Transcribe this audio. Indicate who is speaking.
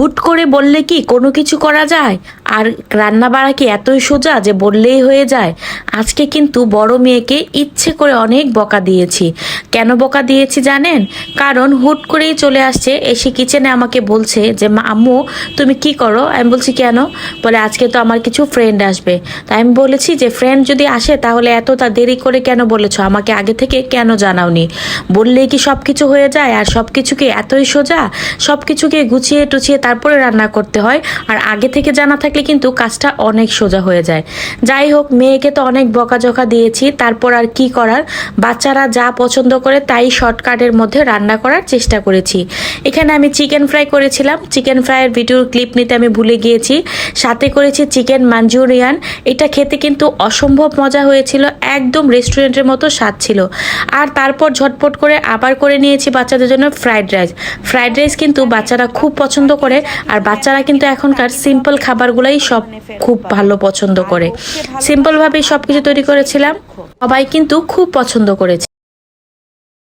Speaker 1: হুট করে বললে কি কোনো কিছু করা যায়? আর রান্না বাড়া কি এতই সোজা যে বললেই হয়ে যায়? আজকে কিন্তু বড় মেয়েকে ইচ্ছে করে অনেক বকা দিয়েছি। কেন বকা দিয়েছি জানেন? কারণ হুট করেই চলে আসছে, এসে কিচেনে আমাকে বলছে যে আম্মু, তুমি কি করো? আমি বলছি, কেন? বলে, আজকে তো আমার কিছু ফ্রেন্ড আসবে। তাই আমি বলেছি যে ফ্রেন্ড যদি আসে তাহলে এত তা দেরি করে কেন বলেছ? আমাকে আগে থেকে কেন জানাওনি? বললেই কি সব কিছু হয়ে যায়? আর সব কিছুকে এতই সোজা? সব কিছুকে গুছিয়ে টুছিয়ে তারপরে রান্না করতে হয়? আর আগে থেকে জানা থাকলে কিন্তু কাজটা অনেক সোজা হয়ে যায়। যাই হোক, মেয়েকে তো অনেক বকাঝকা দিয়েছি, তারপর আর কি করার? বাচ্চারা যা পছন্দ করে তাই শর্টকাটের মধ্যে রান্না করার চেষ্টা করেছি। এখানে আমি চিকেন ফ্রাই করেছিলাম। চিকেন ফ্রাইয়ের ভিডিওর ক্লিপ নিতে আমি ভুলে গিয়েছি। সাথে করেছি চিকেন মাঞ্চুরিয়ান। এটা খেতে কিন্তু অসম্ভব মজা হয়েছিল, একদম রেস্টুরেন্টের মতো স্বাদ ছিল। আর তারপর ঝটপট করে আবার করে নিয়েছি বাচ্চাদের জন্য ফ্রাইড রাইস। ফ্রাইড রাইস কিন্তু বাচ্চারা খুব পছন্দ করে, আর বাচ্চারা কিন্তু এখনকার সিম্পল খাবারগুলোই সব খুব ভালো পছন্দ করে। সিম্পলভাবেই সব কিছু তৈরি করেছিলাম। সবাই কিন্তু খুব পছন্দ করেছে।